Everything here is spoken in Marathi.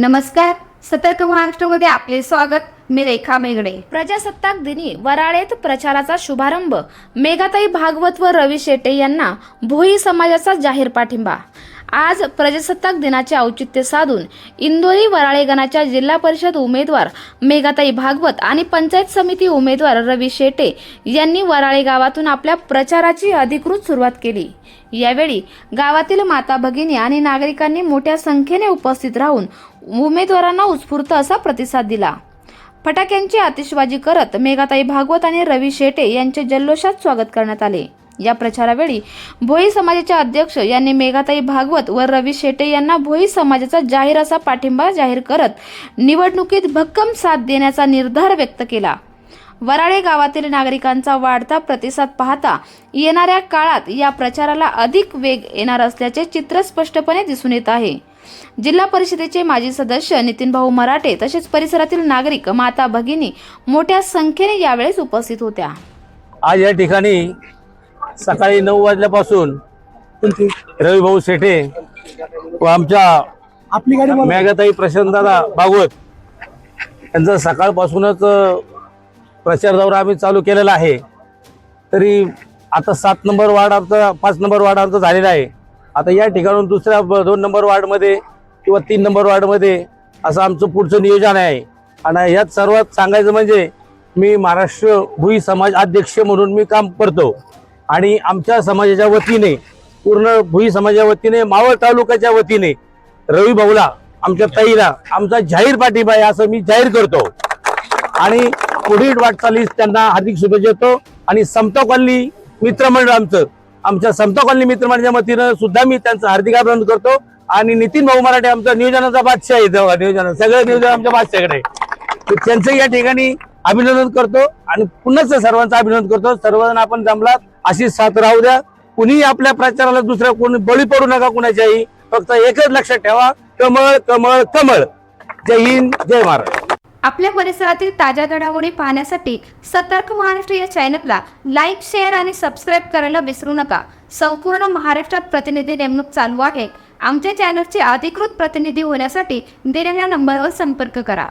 नमस्कार. सतर्क महाराष्ट्रमध्ये आपले स्वागत. मी रेखा मेघडे प्रजासत्ताक दिनी वराळेत प्रचाराचा शुभारंभ. मेघाताई भागवत व रवी शेटे यांना भोई समाजाचा जाहीर पाठिंबा. आज प्रजासत्ताक दिनाचे औचित्य साधून इंदोरी वराळे गणाच्या जिल्हा परिषद उमेदवार मेघाताई भागवत आणि पंचायत समिती उमेदवार रवी शेटे यांनी वराळे गावातून आपल्या प्रचाराची अधिकृत सुरुवात केली. यावेळी गावातील माता भगिनी आणि नागरिकांनी मोठ्या संख्येने उपस्थित राहून उमेदवारांना उत्स्फूर्त असा प्रतिसाद दिला. फटाक्यांची आतिषबाजी करत मेघाताई भागवत आणि रवी शेटे यांचे जल्लोषात स्वागत करण्यात आले. या प्रचारावेळी भोई समाजाचे अध्यक्ष यांनी मेघाताई भागवत व रवी शेटे यांना भोई समाजाचा जाहीर असा पाठिंबा जाहीर करत निवडणुकीत भक्कम साथ देण्याचा निर्धार व्यक्त केला. वराळे गावातील नागरिकांचा वाढता प्रतिसाद पाहता येणाऱ्या काळात या प्रचाराला अधिक वेग येणार असल्याचे चित्र स्पष्टपणे दिसून येत आहे. जिल्हा परिषदेचे माजी सदस्य नितीन भाऊ मराठे तसेच परिसरातील नागरिक माता भगिनी मोठ्या संख्येने यावेळेस उपस्थित होत्या. आज या ठिकाणी सकाळी नऊ वाजल्यापासून रविभाऊ शेठे व आमच्या आपली गाडी. मेघाताई प्रशांतदादा भागवत यांचा सकाळपासूनच अ, प्रचार दौरा आम्ही चालू केलेला आहे. तरी आता सात नंबर वार्ड आमचा पाच नंबर वार्ड आमचा झालेला आहे. आता या ठिकाणून दुसऱ्या ब- दोन नंबर वार्डमध्ये किंवा तीन नंबर वार्डमध्ये असं आमचं पुढचं नियोजन आहे. आणि यात सर्वात सांगायचं म्हणजे मी महाराष्ट्र भुई समाज अध्यक्ष म्हणून मी काम करतो. आणि आमच्या समाजाच्या वतीने पूर्ण भुई समाजाच्या वतीने मावळ तालुक्याच्या वतीने रवी भाऊला आमच्या ताईला आमचा जाहीर पाठिंबा आहे असं मी जाहीर करतो. आणि पुढील वाटचालीस त्यांना हार्दिक शुभेच्छा देतो. आणि समता कॉलनी मित्रमंडळ आमचं आमच्या समता कॉलनी मित्रमंडळाच्या वतीनं सुद्धा मी त्यांचं हार्दिक अभिनंदन करतो. आणि नितीन भाऊ मराठे आमचा नियोजनाचा बादशाह आहे नियोजन सगळं नियोजन आमच्या बादशाहकडे आहे. तर त्यांचं या ठिकाणी अभिनंदन करतो आणि पुन्हा सर्वांचं अभिनंदन करतो. सर्वजण आपण जमलात अशी साथ राहू द्या. कुणी आपल्या प्रचाराला दुसऱ्या कोणी बळी पडू नका कुणाच्याही. फक्त एकच लक्षात ठेवा कमळ कमळ कमळ. जय हिंद जय महाराष्ट्र आपल्या परिसरातील ताज्या घडामोडी पाहण्यासाठी सतर्क महाराष्ट्र या चॅनलला लाईक शेअर आणि सबस्क्राईब करायला विसरू नका. संपूर्ण महाराष्ट्रात प्रतिनिधी नेमणूक चालू आहे. आमच्या चॅनलचे अधिकृत प्रतिनिधी होण्यासाठी दिलेल्या नंबरवर संपर्क करा.